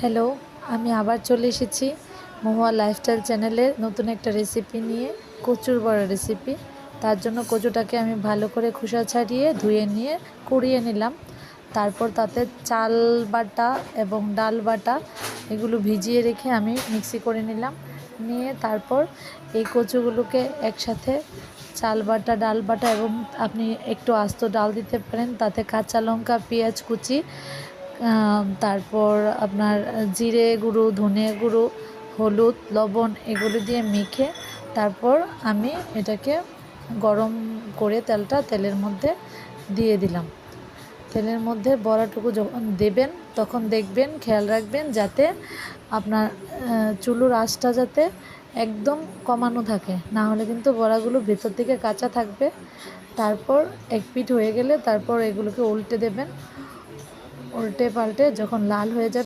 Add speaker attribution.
Speaker 1: Hello আমি আবার চলে এসেছি মহুয়া লাইফস্টাইল চ্যানেলের নতুন একটা রেসিপি নিয়ে, কচুর বড়া রেসিপি তার জন্য কচুটাকে আমি ভালো করে খোসা ছাড়িয়ে ধুয়ে নিয়ে কুড়িয়ে নিলাম। তারপর তাতে চাল বাটা এবং ডাল বাটা এগুলো ভিজিয়ে রেখে আমি মিক্সি করে নিলাম। নিয়ে তারপর এই কচুগুলোকে একসাথে চাল বাটা, ডাল বাটা এবং আপনি একটু আস্ত ডাল দিতে পারেন। তাতে কাঁচা লঙ্কা, পেঁয়াজ কুচি তারপর আপনার জিরে গুঁড়ো, ধনে গুঁড়ো, হলুদ, লবণ এগুলো দিয়ে মেখে তারপর আমি এটাকে গরম করে তেলটা তেলের মধ্যে দিয়ে দিলাম। তেলের মধ্যে বড়াটুকু যখন দেবেন তখন দেখবেন, খেয়াল রাখবেন যাতে আপনার চুলুর আঁচটা যাতে একদম কমানো থাকে। না হলে কিন্তু বড়াগুলো ভেতর থেকে কাঁচা থাকবে। তারপর এক পিঠ হয়ে গেলে তারপর এগুলোকে উল্টে দেবেন। উল্টে পাল্টে যখন লাল হয়ে যাবে